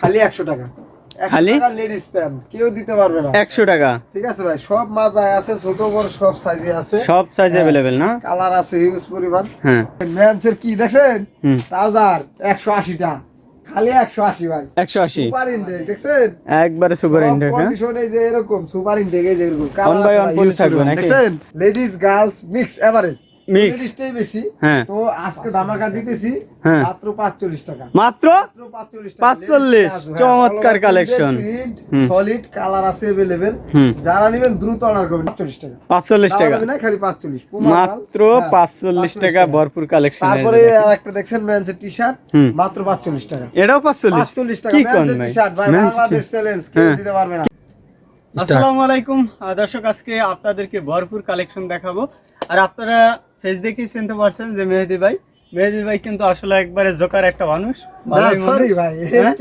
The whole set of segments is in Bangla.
খালি একশো টাকা। খালি? লেডিস প্যান্ট কেউ দিতে পারবে না। একশো টাকা। ঠিক আছে ভাই সব মাজায় আছে ছোট বড় সব সাইজে আছে। সব সাইজ হ্যাঁ। না? কালার আছে হিউজ পরিমাণ। হ্যাঁ। কি দেখছেন? হুম। ট্রাউজার একশো আশিটা। খালি একশো আশি ভাই। একশো আশি। সুপার ইনটেক দেখছেন? একবারে সুপার ইন্ডেক হ্যাঁ? কন্ডিশন এই যে এরকম সুপার ইনটেক এই যে এরকম। Police থাকবে নাকি? দেখছেন? Ladies girls mix average. লেডিসটাই বেশি হ্যাঁ তো আজকে দামাকা দিতেছি হ্যাঁ। মাত্র 45 টাকা মাত্র মাত্র 45 টাকা 45 চমৎকার collection। হুম। সলিড কালার আছে अवेलेबल হুম যারা নেবেন দ্রুত অর্ডার করবেন 45 টাকা পাঁচচল্লিশ টাকা দাম হবে না খালি 45 পুমা মাল। মাত্র হ্যাঁ, পাঁচচল্লিশ 45 টাকা ভরপুর কালেকশন তারপরে আরেকটা দেখছেন মেন্সের টি-শার্ট হুম। মাত্র 45 টাকা এটাও পাঁচচল্লিশ 45 টাকা কি কোন মেন্সের ভাই টি-শার্ট ভাই Men's বাংলাদেশ চ্যালেঞ্জ কেউ হ্যাঁ। দিতে পারবে না আসসালামু আলাইকুম আহ, দর্শক আজকে আপনাদেরকে ভরপুর কালেকশন দেখাবো আর আপনারা ফেস দেখেই চিনতে পারছেন যে মেহেদি ভাই। মেহেদি ভাই কিন্তু আসলে একবারে জোকার একটা মানুষ। সরি ভাই হ্যাঁ?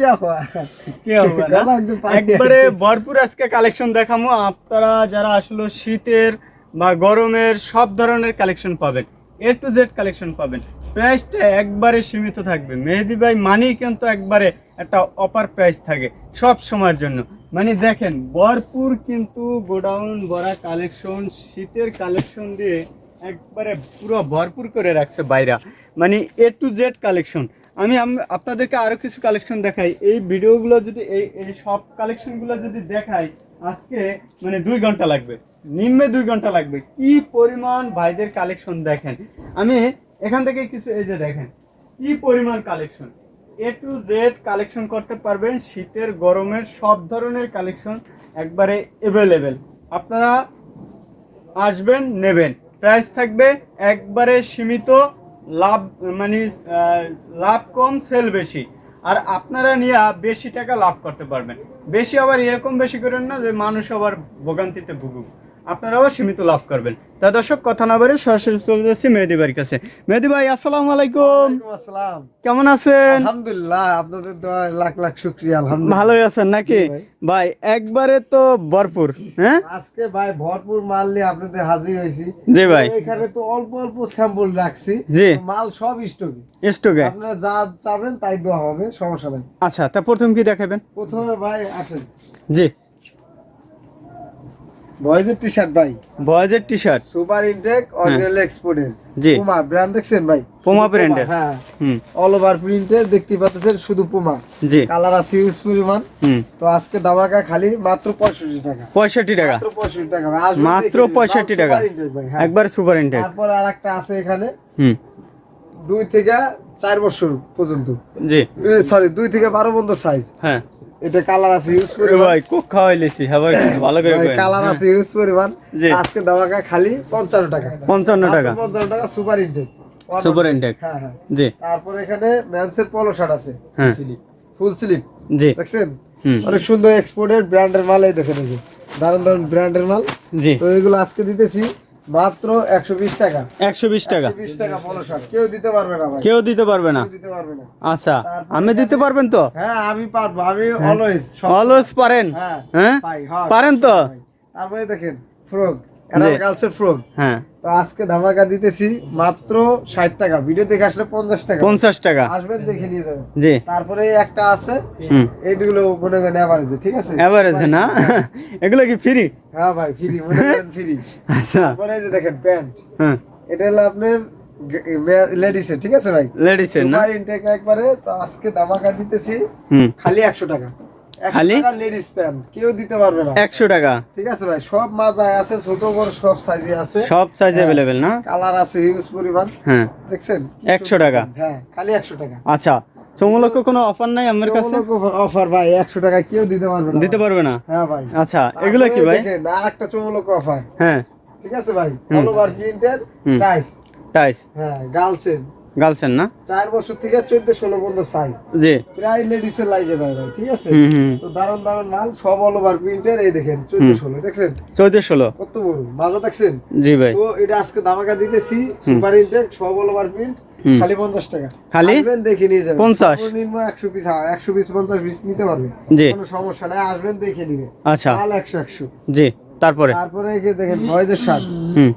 পাকিয়ে একবারে ভরপুর আজকে কালেকশন দেখাবো আপনারা যারা আসলে শীতের বা গরমের সব ধরনের কালেকশন পাবেন এ টু জেড কালেকশন পাবেন প্রাইসটা একবারে সীমিত থাকবে। মেহেদি ভাই মানেই কিন্তু একবারে একটা অপার প্রাইস থাকে সব সময়ের জন্য। মানে দেখেন ভরপুর কিন্তু গোডাউন ভরা কালেকশন শীতের কালেকশন দিয়ে একবারে পুরো ভরপুর করে রাখছে বাইরা। মানে এ টু জেড কালেকশন আমি আপনাদেরকে আরও কিছু কালেকশন দেখাই। এই ভিডিওগুলো যদি, এই এই সব কালেকশনগুলো যদি দেখাই, আজকে মানে দুই ঘণ্টা লাগবে। নিম্নে দুই ঘণ্টা লাগবে। কি পরিমাণ ভাইদের কালেকশন দেখেন। আমি এখান থেকে কিছু, এই যে দেখেন, কি পরিমাণ collection A to Z collection করতে পারবেন। শীতের, গরমের সব ধরনের কালেকশন একবারে অ্যাভেলেবেল আপনারা আসবেন, নেবেন। প্রাইস থাকবে একবারে সীমিত, লাভ মানে লাভ কম সেল বেশি। আর আপনারা নিয়ে বেশি টাকা লাভ করতে পারবেন। বেশি আবার এরকম বেশি করেন না যে মানুষ আবার ভোগান্তিতে ভুগুক আপনারাও সীমিত লাভ করবেন। তা দর্শক কথা না বলে সরাসরি চলে যাচ্ছি মেহেদি ভাইয়ের কাছে। মেহেদি ভাই আসসালামু আলাইকুম। আসসালাম। কেমন আছেন? আলহামদুলিল্লাহ আপনাদের দোয়া লাখ লাখ শুকরিয়া আলহামদুলিল্লাহ। ভালোই আছেন নাকি? ভাই। ভাই একবারে তো ভরপুর হ্যাঁ? আজকে ভাই ভরপুর মাল নিয়ে আপনাদের হাজির হয়েছি। জি ভাই। এখানে তো অল্প অল্প স্যাম্পল রাখছি। জি। মাল সব স্টকে স্টকে আপনারা যা চাবেন তাই দেওয়া হবে সমস্যা নাই। আচ্ছা তা প্রথম কি দেখাবেন? প্রথমে ভাই আসেন। জি। বয়েজের টি শার্ট ভাই। বয়েজের T shirt super intact original এক্সপোর্টের জি। পুমা ব্র্যান্ড দেখছেন ভাই? পুমা শুধু হ্যাঁ। হুম। অল ওভার প্রিন্টের দেখতে পাচ্ছেন শুধু পুমা। জি। কালার আছে ইউজ পরিমাণ। হুম। তো আজকে দামাকা খালি মাত্র পঁয়ষট্টি টাকা। পঁয়ষট্টি টাকা? মাত্র পঁয়ষট্টি টাকা ভাই। মাত্র 65 টাকা। হ্যাঁ। একবার সুপার ইনটেক তারপর আর একটা আছে এখানে। হুম। দুই থেকে চার বছর পর্যন্ত। জি। সরি দুই থেকে বারো পর্যন্ত সাইজ হ্যাঁ। এটা কালার আছে ইউজ পরিমাণ। ভাই কোক খাওয়াই লেছি হ্যাঁ ভাই ভালো করে কইন। কালার আছে ইউজ পরিমাণ। আজকে খালি পঞ্চান্ন টাকা। পঞ্চান্ন টাকা। মাত্র পঞ্চান্ন টাকা সুপার ইনটেক সুপার ইনটেক হ্যাঁ হ্যাঁ। জি। তারপর এখানে ম্যান্সের পলো শার্ট আছে হ্যাঁ। ফুল স্লিপ জি। দেখছেন? অনেক সুন্দর এক্সপোর্টের ব্র্যান্ডের মাল এই দেখেন এই যে। দারুণ দারুণ ব্র্যান্ডের মাল। জি। তো এগুলো আজকে দিতেছি। মাত্র একশো বিশ টাকা। একশো বিশ টাকা। বিশ টাকা কেউ দিতে পারবে না ভাই। কেউ দিতে পারবে না। দিতে পারবে না। আচ্ছা আমি দিতে পারবেন তো? হ্যাঁ আমি পারব। আমি অলওয়েজ অলওয়েজ পারেন। হ্যাঁ হ্যাঁ? হ্যাঁ পারেন তো? তারপরে দেখেন ফ্রক জি। ফ্রক হ্যাঁ। তো আজকে ধামাকা দিতেছি মাত্র ষাট টাকা। ভিডিও দেখে আসলে পঞ্চাশ টাকা। পঞ্চাশ টাকা। আসবেন দেখে নিয়ে যাবেন। জি। তারপরে একটা আছে। এইগুলো মনে করেন অ্যাভারেজে ঠিক আছে? এভারেজ না? এগুলো কি ফ্রি হ্যাঁ ভাই ফ্রি মনে করেন ফ্রি আচ্ছা। তারপরে যে দেখেন প্যান্ট হ্যাঁ। এটা হলো আপনার লেডিসের ঠিক আছে ভাই? লেডিসের না? সুপার ইনটেক একবারে তো আজকে দামাকা দিতেছি। খালি একশো টাকা। খালি? লেডিস প্যান্ট কেউ দিতে পারবে না। টাকা? ঠিক আছে ভাই সব মাজায় আছে ছোট বড় সব সাইজে আছে। সব সাইজ হ্যাঁ। না? কালার আছে হিউজ পরিমাণ। হ্যাঁ। দেখছেন? 100 টাকা? হ্যাঁ খালি একশো টাকা। আচ্ছা চমলক্ষ কোনো অফার নাই আমার কাছে? অফার ভাই একশো টাকা কেউ দিতে পারবে না দিতে পারবে না? হ্যাঁ ভাই। আচ্ছা এগুলো কি ভাই? দেখেন আর একটা চমলক অফার হ্যাঁ। ঠিক আছে ভাই অল ওভার প্রিন্টের হুম। টাইস হ্যাঁ গার্লসের গার্লসের না? চার বছর থেকে চোদ্দ ষোলো পর্যন্ত সাইজ জি। প্রায় লেডিসের লাগে যায় ভাই ঠিক আছে? তো দারুণ দারুণ মাল সব অল ওভার প্রিন্টের এই দেখেন চোদ্দ ষোলো দেখছেন? চৌদ্দ ষোলো। কত বড় মাজা দেখছেন? জি ভাই। তো এটা আজকে দামাকা দিতেছি সুপার ইনটেক সব অল ওভার প্রিন্ট খালি পঞ্চাশ টাকা। খালি? আসবেন দেখে নিয়ে যাবেন। 50? সর্বনিম্ন একশো পিস হ্যাঁ একশো পিস পঞ্চাশ পিস নিতে পারবে জি। কোনো সমস্যা নাই আসবেন দেখে নিবে আচ্ছা। মাল একশো একশো। জি তারপরে? তারপরে দেখেন বয়েজের শার্ট হুম।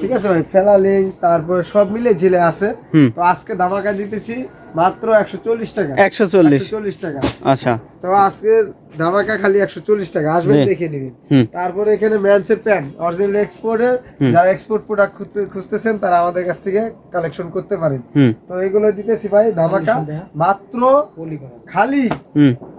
ঠিক আছে ভাই? ফেলালিং তারপরে সব মিলে ঝিলে আছে। তো আজকে ধামাকা দিতেছি মাত্র একশো চল্লিশ টাকা। একশো চল্লিশ। চল্লিশ টাকা। আচ্ছা। তো আজকে ধামাকা খালি একশো চল্লিশ টাকা। আসবেন দেখে নিবেন। তারপরে এখানে ম্যানসের প্যান্ট অরিজিনাল এক্সপোর্টের। যারা এক্সপোর্ট প্রোডাক্ট খুঁজতেছেন তারা আমাদের কাছ থেকে কালেকশন করতে পারেন। তো এগুলো দিতেছি ভাই ধামাকা। মাত্র খালি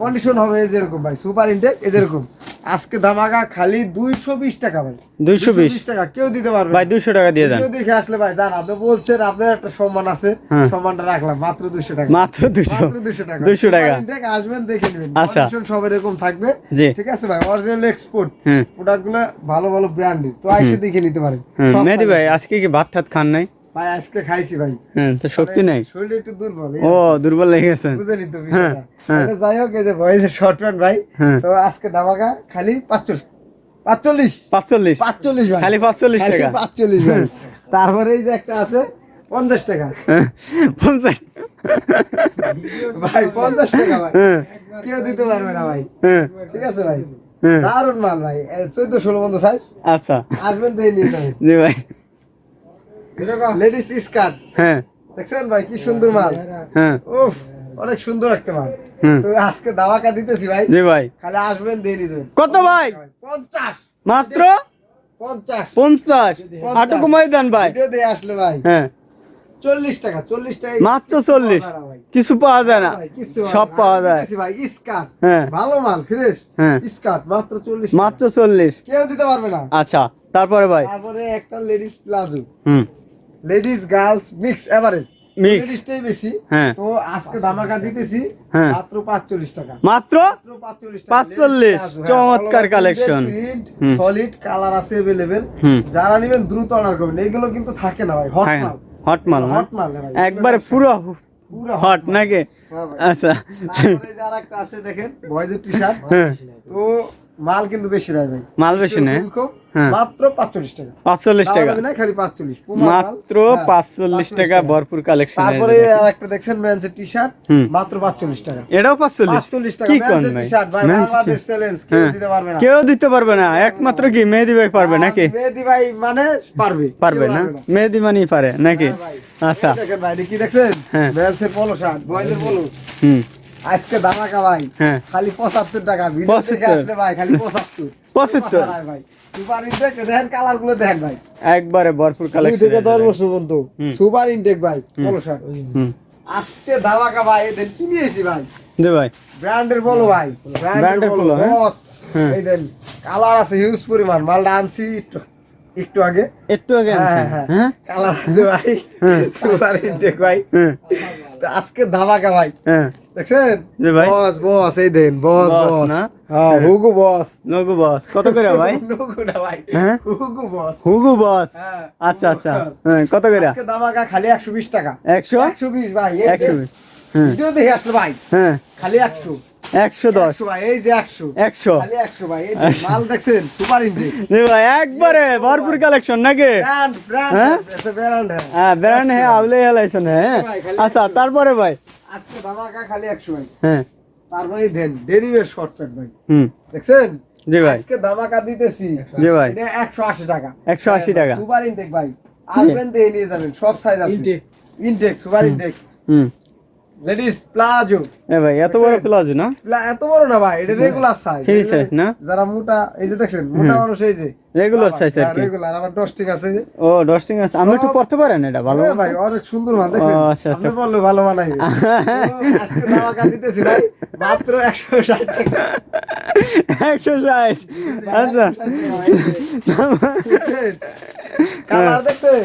কন্ডিশন হবে যেরকম ভাই সুপার ইনটেক এই যেরকম। আজকে ধামাকা খালি দুইশো বিশ টাকা ভাই। দুইশো বিশ? টাকা কেউ দিতে পারবে ভাই দুইশো টাকা দিয়ে কেউ দেখে আসলে ভাই জান আপনি বলছেন আপনার একটা সম্মান আছে। হ্যাঁ। সম্মানটা রাখলাম মাত্র দুইশো টাকা। মাত্র দুইশো দুইশো টাকা। 200 টাকা। Intake আসবেন দেখে নেবেন। আচ্ছা। সব এরকম থাকবে। ঠিক আছে ভাই অরিজিনাল এক্সপোর্ট প্রোডাক্টগুলো ভালো ভালো ব্র্যান্ডের তো আইসে দেখে নিতে পারেন। মেহেদি ভাই আজকে কি ভাত ঠাত খান নাই? ভাই আজকে খাইছি ভাই। হ্যাঁ তো শক্তি নাই? শরীরটা একটু দুর্বল ও দুর্বল লেগে গেছেন বুঝলি তো হ্যাঁ, বিষয়টা। হ্যাঁ। যাই হোক এই যে শর্ট রান ভাই তো আজকে দামাকা খালি পাঁচচল্লিশ। পাঁচচল্লিশ? পাঁচচল্লিশ। পাঁচচল্লিশ ভাই। খালি পাঁচচল্লিশ খালি টাকা। পাঁচচল্লিশ ভাই। তারপরে এই যে একটা আছে পঞ্চাশ টাকা। হ্যাঁ, পঞ্চাশ। ভাই পঞ্চাশ টাকা ভাই। কেউ দিতে পারবে না ভাই। হ্যাঁ। ঠিক আছে ভাই। দারুণ মাল ভাই। চোদ্দ ষোলো বন্ধু সাইজ আচ্ছা। আসবেন দিয়ে নিয়ে যাবেন জি ভাই। লেডিস স্কার্ট হ্যাঁ। দেখছেন ভাই কি সুন্দর মাল। হ্যাঁ। উফ অনেক সুন্দর একটা মাল। তো আজকে দাওয়াকা দিতেছি ভাই। জি ভাই। খালি আসবেন দিয়ে কত ভাই? পঞ্চাশ। মাত্র? পঞ্চাশ। পঞ্চাশ। আটু কমাই দেন ভাই। ভিডিও দিয়ে আসলে ভাই। হ্যাঁ। চল্লিশ টাকা চল্লিশ টাকা। মাত্র চল্লিশ পাওয়া যায় না ভাই। কিছু পাওয়া যায় না। ভাই, সব পাওয়া যায়। ভাই স্কার্ট হ্যাঁ। ভালো মাল ফ্রেশ হ্যাঁ। স্কার্ট মাত্র চল্লিশ মাত্র চল্লিশ। কেউ দিতে পারবে না। আচ্ছা তারপরে ভাই। তারপরে একটা লেডিস প্লাজো হুম। Ladies girls mix average Mix। লেডিসটাই বেশি হ্যাঁ তো আজকে ধামাকা দিতেছি হ্যাঁ। মাত্র পাঁচচল্লিশ টাকা মাত্র মাত্র 45 টাকা। 45 Ladies প্লাজো, চমৎকার হ্যাঁ, collection। হুম। সলিড কালার আছে अवेलेबल হুম যারা নেবেন দ্রুত অর্ডার করবেন এগুলো কিন্তু থাকে না ভাই হট মাল হট মাল না হট মাল না ভাই একবারে পুরো পুরো হট নাকি হ্যাঁ ভাই। আচ্ছা তারপরে যে আরেকটা আছে দেখেন বয়েজের টি-শার্ট হ্যাঁ তো মাল কিন্তু বেশি ভাই। মাল বেশি না? খুবই কম, হ্যাঁ। মাত্র 45 টাকা। পাঁচচল্লিশ টাকা। না খালি 45 মাত্র হ্যাঁ, পাঁচচল্লিশ টাকা ভরপুর কালেকশন তারপরে আরেকটা দেখছেন মেন্সের টি-শার্ট মাত্র 45 টাকা। এটাও পাঁচচল্লিশ? 45 টাকা। কি কোন ভাই? টি-শার্ট ভাই Men's বাংলাদেশ চ্যালেঞ্জ কেউ হ্যাঁ। দিতে পারবে না। কেউ দিতে পারবে না। একমাত্র কি মেহেদি ভাই পারবে নাকি? মেহেদি ভাই মানে পারবে। পারবে না? মেহেদি মানি পারে নাকি? হ্যাঁ আচ্ছা। দেখেন ভাই কি দেখছেন? হ্যাঁ। পলো শার্ট বয়েজের পলো হুম। আজকে ভাই। হ্যাঁ। খালি 75 টাকা ভিডিও থেকে 75 আসলে ভাই খালি 75 75 ভাই। সুপার ইনটেক দেখেন কালারগুলো দেখেন ভাই। একবারে ভরপুর দুই থেকে কালেকশন দশ বছর পর্যন্ত সুপার ইনটেক ভাই শার্ট আজকে দামাকা ভাই এদের কি নিয়েছি ভাই। জি ভাই। ব্র্যান্ডের বলো ভাই ব্র্যান্ডের বলো। হ্যাঁ? বস হ্যাঁ। এই দেন কালার আছে হিউজ পরিমাণ। মালটা আনছি একটু একটু আগে। একটু আগে হ্যাঁ, কালার আছে ভাই। সুপার ইনটেক ভাই। আজকে ধামাকা ভাই। হ্যাঁ। দেখছেন? বস বস এই দেন বস বস হ্যাঁ হুগু বস। নগু বস। কত করে ভাই? নগু না ভাই হ্যাঁ? হুগু বস। হুগু বস? হ্যাঁ আচ্ছা আচ্ছা। হ্যাঁ কত করে? আজকে ধামাকা খালি 120 টাকা। একশো? 120 ভাই এই একশো যে বিশ। হ্যাঁ। ভিডিও দেখে আসলে ভাই। হ্যাঁ। খালি 100 একশো দশ। ভাই এই যে 100 একশো। খালি 100 ভাই মাল দেখছেন সুপার ইনটেক। ভাই একবারে ভরপুর কালেকশন নাকি? ব্র্যান্ড ব্র্যান্ড হ্যাঁ? ব্র্যান্ড হ্যাঁ। হ্যাঁ ব্র্যান্ড হ্যাঁ আউলে হেলাইছেন হ্যাঁ? খালি আচ্ছা তারপরে ভাই? আজকে খালি 100 ভাই। হ্যাঁ। তারপরে দেন শর্ট ভাই। হুম। দেখছেন? জি ভাই। আজকে দিতেছি। জি ভাই। এটা 180 টাকা। 180 টাকা। সুপার ইনটেক ভাই। আসবেন দিয়ে নিয়ে যাবেন সব সাইজ আছে। ইনটেক। Intact super intact. হুম। লেডিস প্লাজো এ ভাই এত বড় প্লাজো না? এত বড় না ভাই এটা রেগুলার সাইজ Free size না? যারা মোটা এই যে দেখছেন মোটা মানুষ এই যে। রেগুলার সাইজ আর কি। রেগুলার আমার ডস্টিং আছে ও ডস্টিং আছে। আমি একটু পড়তে পারেন এটা ভালো হ্যাঁ ভাই অনেক সুন্দর মাল দেখছেন? আচ্ছা, আচ্ছা। বললে ভালো মানাই আজকে দামাকা দিতেছি ভাই মাত্র 160 টাকা। একশো ষাট। আচ্ছা। কালার দেখছেন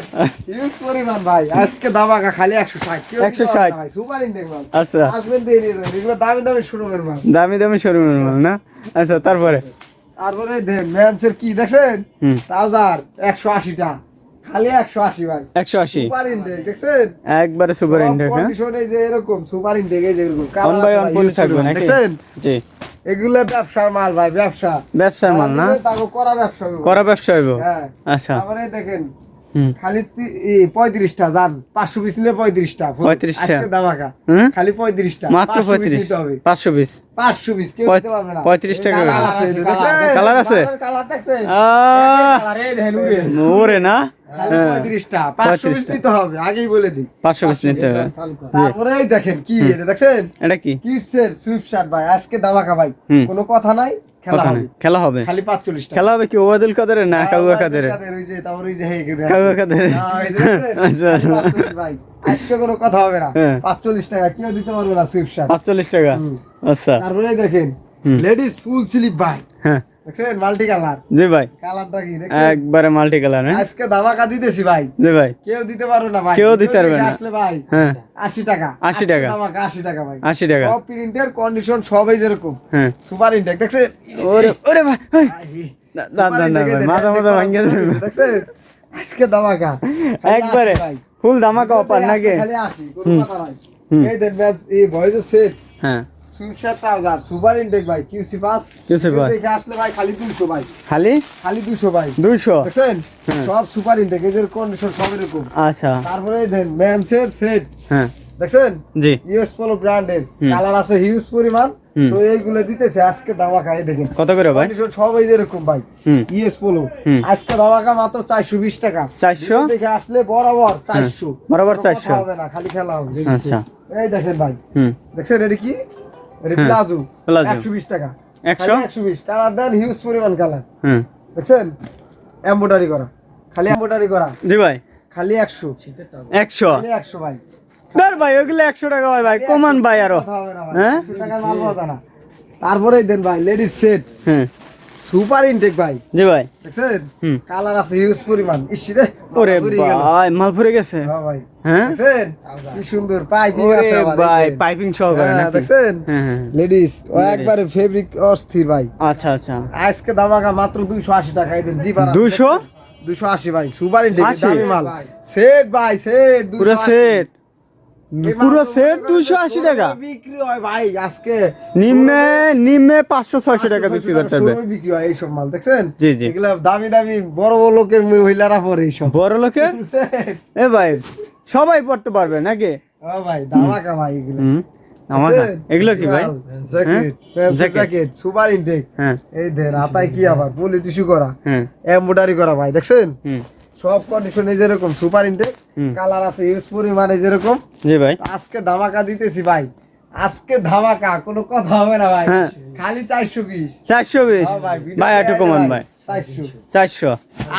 ইউজ পরিমাণ ভাই। আজকে দামাকা খালি 160 160 ভাই সুপার ইনটেক মাল আচ্ছা। আসবেন দিয়ে নিয়ে যাবেন। এগুলো দামি দামি শোরুমের মাল। দামি দামি শোরুমের মাল না? আচ্ছা তারপরে? তারপরে ম্যানসের কি দেখছেন ট্রাউজার 180 টা খালি 180 ভাই। একশো আশি। সুপার ইনটেক দেখছেন? একবারে সুপার ইন্টেক হ্যাঁ? কন্ডিশন যে এরকম সুপার ইনটেক এই যে এরকম। অন বাই অন পলি থাকবে নাকি? দেখছেন? জি। এগুলো ব্যবসার মাল ভাই ব্যবসা। ব্যবসার মাল না? করা ব্যবসা করা ব্যবসা হইব? হ্যাঁ। আচ্ছা। তারপরে দেখেন খালি পঁয়ত্রিশটা যান পাঁচশো পিস নিলে পঁয়ত্রিশটা। 35 টা। আজকে দামাকা খালি পঁয়ত্রিশটা। মাত্র 500 পঁয়ত্রিশ। হবে। পাঁচশো পিস? পাঁচশো পিস কেউ পঁয়- দিতে পারবে না। 35 টাকা কালার আছে? কালার আছে? ওরে না? খালি হ্যাঁ। পাঁচশো পিস 35টা। নিতে হবে আগেই বলে দিই। পাঁচশো পিস নিতে হবে। তারপরে এই দেখেন কি দেখছেন? এটা কি? কিডসের ভাই আজকে দামাকা ভাই। কোনো কথা নাই খেলা খেলা হবে। খালি পাঁচচল্লিশ টাকা খেলা হবে কি ওবায়দুল কাদেরের না কাউয়া কাদেরের? ওই যে তারপর ওই যে কাউয়া কাদের না, এই যে দেখছেন? আচ্ছা খালি 45 ভাই। আজকে কোনো কথা হবে না। হ্যাঁ। পাঁচচল্লিশ টাকা কেউ দিতে পারবে না শার্ট। পাঁচচল্লিশ টাকা? আচ্ছা। তারপরে দেখেন লেডিস ফুল স্লিপ ভাই। হ্যাঁ। দেখছেন? Multi colour. জি ভাই। কালারটা কি দেখছেন? একবারে মাল্টি কালার হ্যাঁ? আজকে দামাকা দিতেছি ভাই। জি ভাই। কেউ দিতে পারবে না ভাই। কেউ দিতে পারবে না। আসলে ভাই হ্যাঁ। আশি টাকা। 80 টাকা। ভাই। আশি টাকা। সব প্রিন্টের কন্ডিশন সবই যেরকম। হ্যাঁ। সুপার ইনটেক দেখছেন? ওরে ওরে ভাই মাথা মাথা দেখছেন? আজকে একবারে ভাই। ফুল ধামাকা অফার নাকি? খালি আসি কোনো কথা নাই। এই দেন ম্যাচ এই ভয়েস সেট হ্যাঁ। সুইপশার ট্রাউজার সুপার ইনটেক ভাই কিউসি পাস QC pass। দেখে আসলে ভাই খালি 200 ভাই। খালি? খালি 200 ভাই। দুইশো? দেখছেন? হ্যাঁ। সব সুপার ইনটেক এদের কন্ডিশন সব এরকম। আচ্ছা। তারপরে দেন ম্যানসের সেট হ্যাঁ। দেখছেন? জি। ইউএস পোলো ব্র্যান্ডের কালার আছে হিউজ পরিমাণ। তো এইগুলো দিতেছে আজকে দামাকা এই দেখেন। কত করে ভাই? সবাই যেরকম ভাই। হুম। পোলো হুম। আজকে দামাকা মাত্র চারশো বিশ টাকা। 400? ভিডিও দেখে আসলে বরাবর চারশো। বরাবর 400 হবে না খালি খেলা হবে। আচ্ছা। এই দেখেন ভাই। দেখছেন এটা কি? হ্যাঁ, প্লাজো বিশ টাকা। 100? একশো বিশ। কালার দেন হিউজ পরিমাণ কালার হুম। দেখছেন এম্বোটারি করা। খালি করা। জি ভাই। খালি খালি ভাই। ধর ভাই ওগুলো টাকা ভাই। ভাই কমান ভাই আরও। হ্যাঁ? 100 টাকার মাল পাওয়া তারপরেই দেন ভাই লেডিস সেট হ্যাঁ সুপার ইনটেক ভাই। জি ভাই। দেখছেন? কালার আছে হিউজ পরিমাণ। ইসি রে ওরে ভাই মাল গেছে। হ্যাঁ ভাই। হ্যাঁ? দেখছেন? কি সুন্দর পাইপিং আছে ভাই পাইপিং সহকারে হ্যাঁ, দেখছেন? হ্যাঁ হ্যাঁ লেডিস ও একবারে ফেব্রিক অস্থির ভাই। আচ্ছা আচ্ছা। আজকে দামাকা মাত্র দুইশো আশি টাকা এই দেন জিবার 200? দুশো আশি ভাই সুপার ইনটেক 80? দামি মাল। সেট ভাই সেট পুরো সেট পুরো সেট দুশো আশি টাকা। বিক্রি হয় ভাই আজকে নিম্নে নিম্নে পাঁচশো ছয়শো টাকা বিক্রি করতে হবে। বিক্রি হয় এইসব মাল দেখছেন? জি, জি। এগুলা দামি দামি বড় বড় লোকের মহিলারা পরে এইসব। বড় লোকের? এ ভাই সবাই পড়তে পারবে নাকি? ও ভাই দামাকা ভাই এগুলো। আমার এগুলো কি ভাই? জ্যাকেট হ্যাঁ? জ্যাকেট। জ্যাকেট সুপার ইনটেক হ্যাঁ। এই দেন হাতায় কি আবার? পলি টিস্যু করা। হ্যাঁ। এমব্রয়ডারি করা ভাই দেখছেন? হুম। সব কন্ডিশন যেরকম সুপার ইনটেক কালার আছে ইউজ পরিমাণে যেরকম। জি ভাই। আজকে ধামাকা দিতেছি ভাই। আজকে ধামাকা কোনো কথা হবে না ভাই। হ্যাঁ। খালি চারশো বিশ। চারশো বিশ? ভাই একটু কমান ভাই। চারশো। চারশো।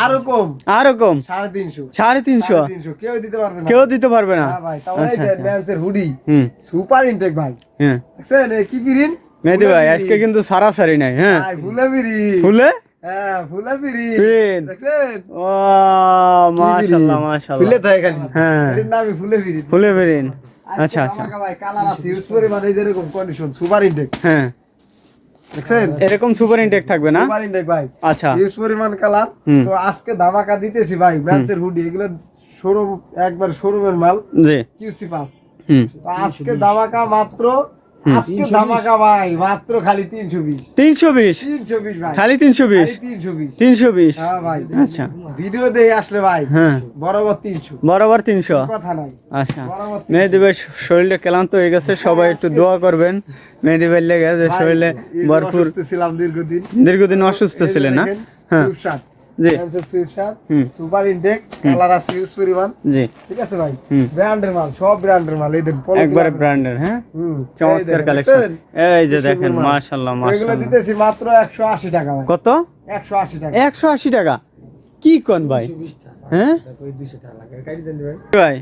আরও কম। আরও কম? সাড়ে তিনশো। সাড়ে তিনশো? কেউ দিতে পারবে না। কেউ দিতে পারবে না? হ্যাঁ ভাই তাহলে আচ্ছা, আচ্ছা। হুডি সুপার ইনটেক ভাই। হ্যাঁ। দেখছেন? এই কি পিরিন? মেহেদি ভাই আজকে কিন্তু সারাসারি নাই হ্যাঁ। হ্যাঁ পিরিন। ফুলে? হ্যাঁ। এটির ফুলে পিরি আজকে আচ্ছা আচ্ছা কালার আছে ইউজ পরিমাণে এই যেরকম কন্ডিশন সুপার ইনটেক হ্যাঁ। দেখছেন? এরকম সুপার ইনটেক থাকবে না? সুপার ইনটেক ভাই। আচ্ছা। ইউজ পরিমাণ কালার। তো আজকে ধামাকা দিতেছি ভাই ম্যান্সের হুডি এগুলো শোরুম একবার শোরুমের মাল জি। কিউসি পাস তো আজকে ধামাকা মাত্র আজকে ধামাকা ভাই মাত্র খালি তিনশো বিশ। তিনশো বিশ? তিনশো বিশ ভাই। খালি তিনশো বিশ? তিনশো বিশ। তিনশো বিশ? হ্যাঁ ভাই আচ্ছা। ভিডিও দিয়ে আসলে ভাই। হ্যাঁ। বরাবর তিনশো। বরাবর তিনশো? কথা নাই। আচ্ছা। বরাবর শরীরটা ক্লান্ত হয়ে গেছে সবাই একটু দোয়া করবেন। মেহেদি ভাই লেগে যে শরীরে ভরপুর ছিলাম দীর্ঘদিন। দীর্ঘদিন অসুস্থ ছিলেন না? হ্যাঁ। জি। সুপার ইনটেক কালার আছে ইউজ পরিমাণ। জি। ঠিক আছে ভাই? ব্র্যান্ডের মাল সব ব্র্যান্ডের মাল এই একবারে ব্র্যান্ডের হ্যাঁ? চমৎকার কালেকশন? এই যে দেখেন। এগুলো দিতেছি মাত্র একশো আশি টাকা ভাই। কত? একশো আশি টাকা। একশো আশি টাকা? কি কোন ভাই? হ্যাঁ? ভাই। ভাই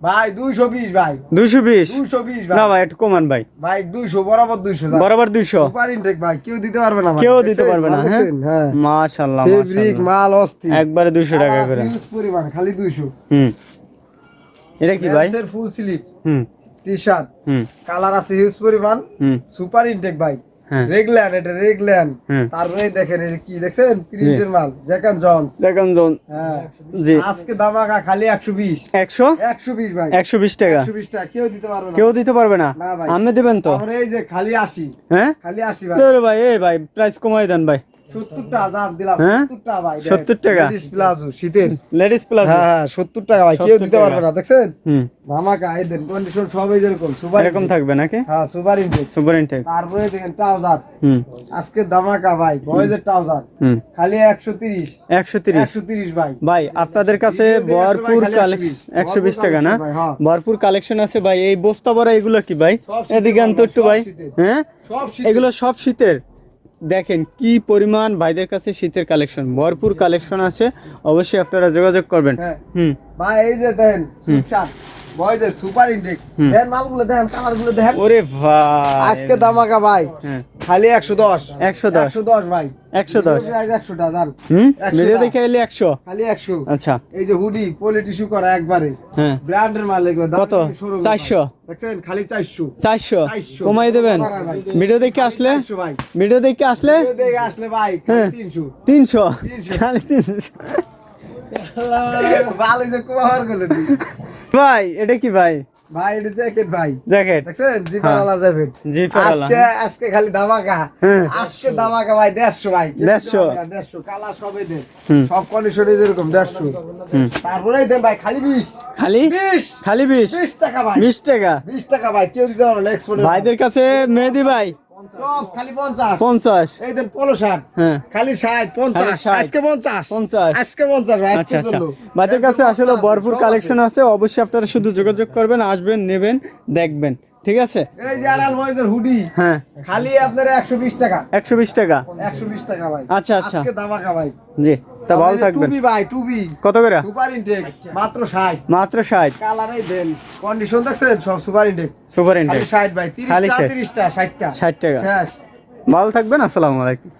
দুইশো বিশ ভাই। দুশো বিশ? দুইশো বিশ না ভাই ভাই একটু কমান ভাই। ভাই দুইশো বরাবর দুইশো বরাবর দুইশো? সুপার ইনটেক ভাই কেউ দিতে পারবে না কেউ দিতে পারবে না হ্যাঁ? হ্যাঁ। ফেব্রিক মাল অস্থির। একবারে দুশো টাকা করে। ইউজ পরিমাণ খালি দুইশো। হুম। এটা কি ভাই? ফুল স্লিপ হুম। টি শার্ট হুম। কালার আছে হিউজ পরিমাণ। হুম। সুপার ইনটেক ভাই। রেগল্যান্ড এটা রেগল্যান্ড তারপরে দেখেন এই কি দেখছেন? প্রিন্টের মাল জ্যাকান জনস দেখেন জন জি। আজকে দামাকা খালি একশো বিশ। একশো? একশো বিশ ভাই। একশো বিশ টাকা। একশো বিশ টাকা। কেউ দিতে পারবে না। কেউ দিতে পারবে না। না ভাই। আপনি দেবেন তো। আমরা এই যে খালি আশি। হ্যাঁ? খালি আশি ভাই। ধরো ভাই এই ভাই প্রাইস কমাই দেন ভাই। সত্তর টাকা জান দিলাম? সত্তর টাকা ভাই 70 টাকা? লেডিস প্লাজো শীতের লেডিস প্লাস হ্যাঁ সত্তর টাকা ভাই কেউ দিতে পারবে না দেখছেন? ধামাকা এই দেন কন্ডিশন সবই যেরকম সুপার এরকম থাকবে নাকি? হ্যাঁ সুপার ইনটেক সুপার ইনটেক তারপরে দেখেন ট্রাউজার আজকে ধামাকা ভাই বয়েজের ট্রাউজার খালি একশো তিরিশ। একশো তিরিশ। একশো তিরিশ ভাই। ভাই আপনাদের কাছে ভরপুর কালেকশন একশো বিশ টাকা না? হ্যাঁ। ভরপুর কালেকশন আছে ভাই এই বস্তা ভরা এগুলো কি ভাই? এদিকে আনতো একটু ভাই। হ্যাঁ? সব এগুলো সব শীতের দেখেন কি পরিমাণ ভাইদের কাছে শীতের কালেকশন। ভরপুর কালেকশন আছে। অবশ্যই আপনারা যোগাযোগ করবেন। হ্যাঁ। হুম। ভাই এই যে দেন বয়েজের সুপার ইনটেক। দেন মালগুলো দেখেন কালারগুলো দেখেন ওরে ভাই। আজকে ধামাকা ভাই। হ্যাঁ। খালি একশো দশ। 110 একশো দশ ভাই। 110 একশো টা জান। হুম? 100 ভিডিও দেখে এলে একশো। খালি একশো। আচ্ছা। এই যে হুডি পলি টিস্যু করা একবারে। হ্যাঁ। ব্র্যান্ডের মাল এগুলো কত? 400 দেখছেন? খালি চারশো। চারশো। 400 কমাই দেবেন। ভিডিও দেখে আসলে? ভিডিও দেখে আসলে? দেখে আসলে ভাই হ্যাঁ। তিনশো। তিনশো। 300 খালি তিনশো। ভালো যে কুমার গেলে ভাই এটা কি ভাই? ভাই এটা জ্যাকেট ভাই। জ্যাকেট। দেখছেন? জিপারওয়ালা জ্যাকেট। জিপারওয়ালা। আজকে আজকে খালি ধামাকা। হ্যাঁ। আজকে ধামাকা ভাই দেড়শো ভাই। 150 দেড়শো? কালা সবই দেন সব কন্ডিশনে যেরকম দেড়শো। হুম। তারপরে দেন ভাই খালি খালি? খালি টাকা ভাই। টাকা? ভাই কেউ দিতে পারো এক্সপোর্ট ভাইদের কাছে মেহেদি ভাই। খালি পঞ্চাশ। পঞ্চাশ। এই দেন পনেরো ষাট হ্যাঁ। খালি ষাট পঞ্চাশ। আজকে পঞ্চাশ। 50 আজকে পঞ্চাশ আচ্ছা আচ্ছা। চলল কাছে আসলে ভরপুর কালেকশন আছে। অবশ্যই আপনারা শুধু যোগাযোগ করবেন আসবেন নেবেন দেখবেন। ঠিক আছে? আছে। এই যে আড়াল বয়সের হুডি হ্যাঁ। খালি আপনার টাকা। একশো বিশ টাকা? একশো বিশ টাকা ভাই। আচ্ছা, আচ্ছা। আজকে দামাকা ভাই। জি তা ভালো থাকবেন। টুবি ভাই টুবি কত করে? সুপার ইনটেক মাত্র ষাট। মাত্র ষাট। কালারে দেন। কন্ডিশন দেখছেন? সব সুপার ইনটেক সুপার খালি ইন্টেক ষাট ভাই খালি তিরিশটা 60 তিরিশটা ষাটটা। 60 টাকা। ভালো থাকবেন আসসালামু আলাইকুম।